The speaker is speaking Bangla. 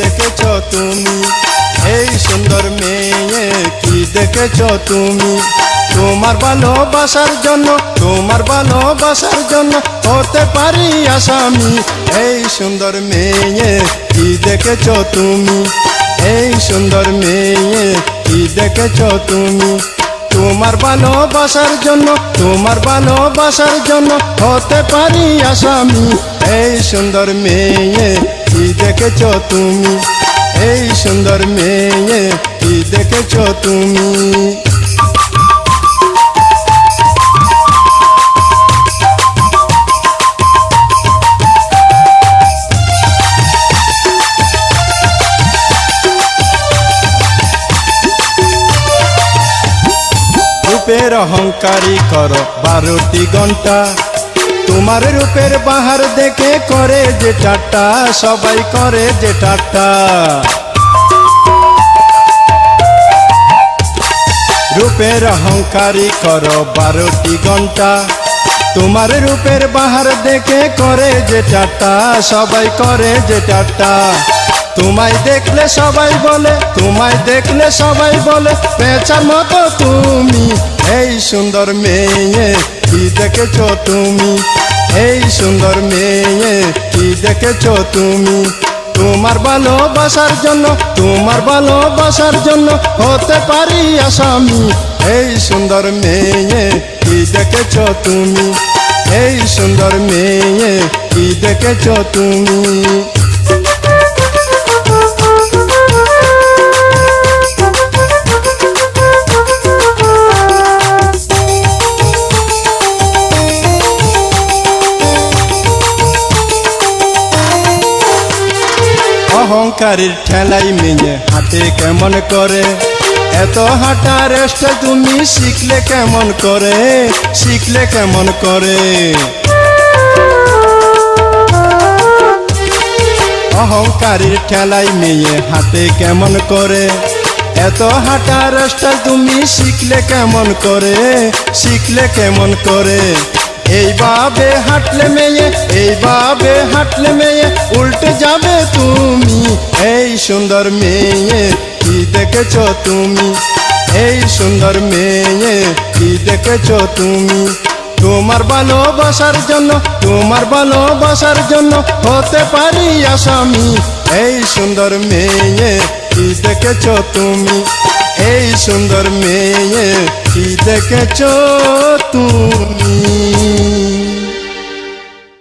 দেখেছ তুমি? এই সুন্দর মেয়ে কি দেখেছ তুমি? তোমার ভালোবাসার জন্য, তোমার ভালোবাসার জন্য হতে পারি আসামি। এই সুন্দর মেয়ে কি দেখেছ তুমি? এই সুন্দর মেয়ে কি দেখেছ তুমি? তোমার ভালোবাসার জন্য, তোমার ভালোবাসার জন্য হতে পারি আসামি। এই সুন্দর মেয়ে দেখেছ তুমি? এই সুন্দর মেয়ে কি দেখেছ তুমি? রূপের অহংকারী কর বারোটি ঘণ্টা তোমার রূপের বাহার দেখে করে যে টাটা সবাই করে যে টাটা রূপের অহংকারী কর বারোটি ঘণ্টা তোমার রূপের বাহার দেখে করে যে টাটা সবাই করে যে টাটা তোমায় দেখলে সবাই বলে, তোমায় দেখলে সবাই বলে পেঁচার মতো তুমি, এই সুন্দর মেয়ে, কি দেখেছ তুমি? এই সুন্দর মেয়ে, কি দেখেছ তুমি? তোমার ভালোবাসার জন্য, তোমার ভালোবাসার জন্য হতে পারি আসামি। এই সুন্দর মেয়ে, কি দেখেছ তুমি? এই সুন্দর মেয়ে, কি দেখেছ তুমি? অহংকারীর ঠেলাই মেয়ে হাতে কেমন করে? এত হাঁটা রেস্ট তুমি শিখলে কেমন করে? শিখলে কেমন করে? অহংকারীর ঠেলাই মেয়ে হাতে কেমন করে? এত হাঁটা রেস্ট তুমি শিখলে কেমন করে? শিখলে কেমন করে? এইভাবে হাঁটলে মেয়ে, এইভাবে হাঁটলে মেয়ে, উল্টে যাবে তুমি। এই সুন্দর মেয়ে, কি দেখেছ তুমি? এই সুন্দর মেয়ে, কি দেখেছ তুমি? তোমার ভালোবাসার জন্য, তোমার ভালোবাসার জন্য হতে পারি আসামি। এই সুন্দর মেয়ে, কি দেখেছ তুমি? এই সুন্দর মেয়ে, কি দেখেছ তুমি?